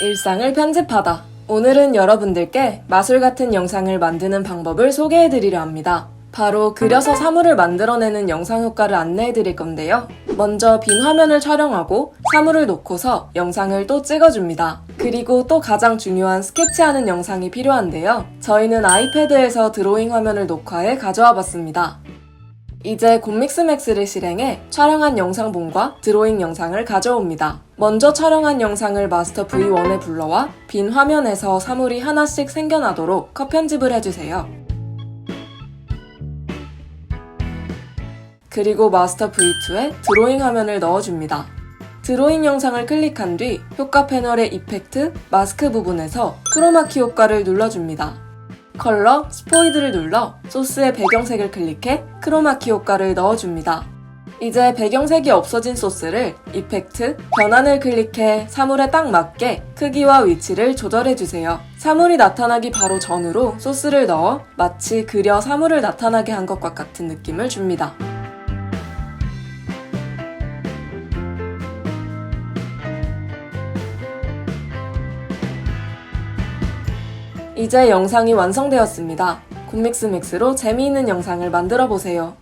일상을 편집하다. 오늘은 여러분들께 마술 같은 영상을 만드는 방법을 소개해 드리려 합니다. 바로 그려서 사물을 만들어내는 영상 효과를 안내해 드릴 건데요. 먼저 빈 화면을 촬영하고 사물을 놓고서 영상을 또 찍어줍니다. 그리고 또 가장 중요한 스케치하는 영상이 필요한데요. 저희는 아이패드에서 드로잉 화면을 녹화해 가져와 봤습니다. 이제 곰믹스맥스를 실행해 촬영한 영상본과 드로잉 영상을 가져옵니다. 먼저 촬영한 영상을 마스터 V1에 불러와 빈 화면에서 사물이 하나씩 생겨나도록 컷 편집을 해주세요. 그리고 마스터 V2에 드로잉 화면을 넣어줍니다. 드로잉 영상을 클릭한 뒤 효과 패널의 이펙트, 마스크 부분에서 크로마키 효과를 눌러줍니다. 컬러, 스포이드를 눌러 소스의 배경색을 클릭해 크로마키 효과를 넣어줍니다. 이제 배경색이 없어진 소스를 이펙트, 변환을 클릭해 사물에 딱 맞게 크기와 위치를 조절해주세요. 사물이 나타나기 바로 전으로 소스를 넣어 마치 그려 사물을 나타나게 한 것과 같은 느낌을 줍니다. 이제 영상이 완성되었습니다. 곰믹스믹스로 재미있는 영상을 만들어 보세요.